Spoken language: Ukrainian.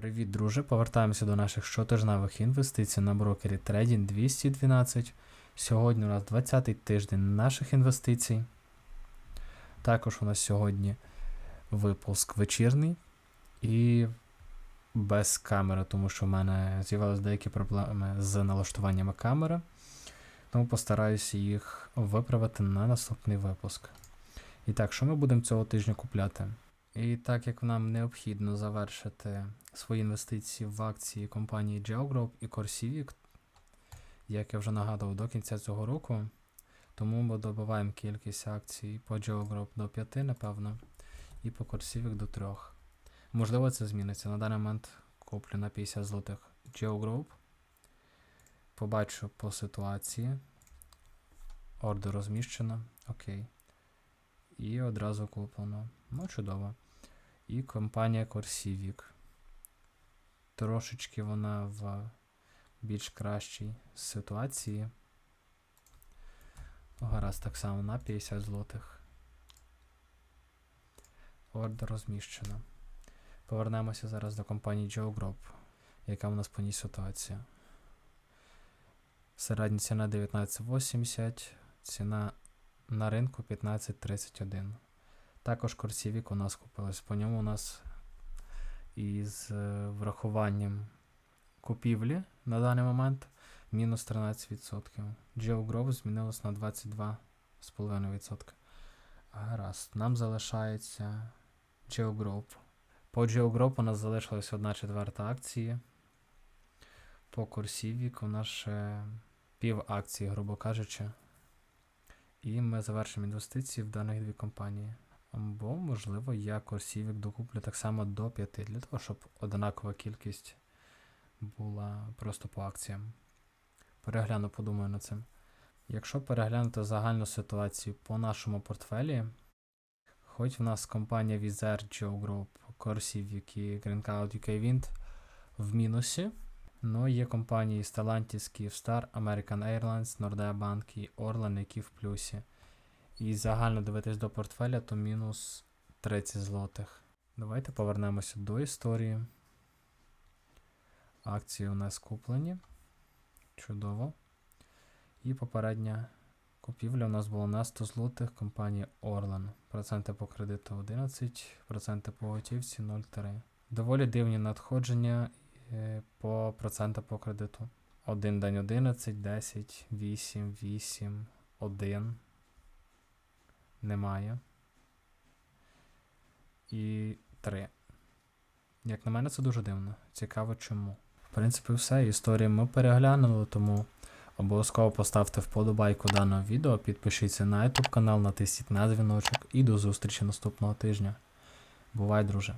Привіт, друже. Повертаємося до наших щотижневих інвестицій на брокері Trading 212. Сьогодні у нас 20-й тиждень наших інвестицій. Також у нас сьогодні випуск вечірній і без камери, тому що в мене з'явилися деякі проблеми з налаштуваннями камери. Тому постараюся їх виправити на наступний випуск. І так, що ми будемо цього тижня купляти? І так як нам необхідно завершити свої інвестиції в акції компанії GeoGroup і Corsivic, як я вже нагадував, до кінця цього року, тому ми добиваємо кількість акцій по GeoGroup до 5, напевно, і по Corsivic до 3. Можливо, це зміниться. На даний момент куплю на 50 злотих GeoGroup. Побачу по ситуації. Ордер розміщено. Окей. І одразу куплено. Ну, чудово. І компанія Corsivic. Трошечки вона в більш кращій ситуації. Ну, Гаразд, так само на 50 злотих. Ордер розміщено. Повернемося зараз до компанії Joe Group, яка в нас по ній ситуація. Середня ціна 19,80, ціна на ринку 15.31. Також Корсівік у нас купилась. По ньому у нас із е, врахуванням купівлі на даний момент мінус 13%. GeoGrowth змінилось на 22,5%. Гаразд. Нам залишається GeoGroup. По GeoGroup у нас залишилась одна четверта акції. По Корсівік у нас ще пів акції, грубо кажучи. І ми завершимо інвестиції в даних дві компанії. Або, можливо, я Корсівік докуплю так само до 5 для того, щоб однакова кількість була просто по акціям. Перегляну, подумаю над цим. Якщо переглянути загальну ситуацію по нашому портфелі, хоч в нас компанія Vizer, Geo Group, Corsivic і Greencloud UK Wind в мінусі, Ну, є компанії Stellantis, Kyivstar, American Airlines, Nordea Bank і Orlen, які в плюсі. І загально дивитись до портфеля, то мінус 30 злотих. Давайте повернемося до історії. Акції у нас куплені. Чудово. І попередня купівля у нас була на 100 злотих компанії Orlen. Проценти по кредиту 11, проценти по готівці 0,3. Доволі дивні надходження по процентам по кредиту. 1 день 11, 10, 8, 8, 1. Немає. І 3. Як на мене, це дуже дивно. Цікаво чому. В принципі, все. Історію ми переглянули, тому обов'язково поставте вподобайку даного відео, підпишіться на YouTube канал, натисніть на дзвіночок і до зустрічі наступного тижня. Бувай, друже!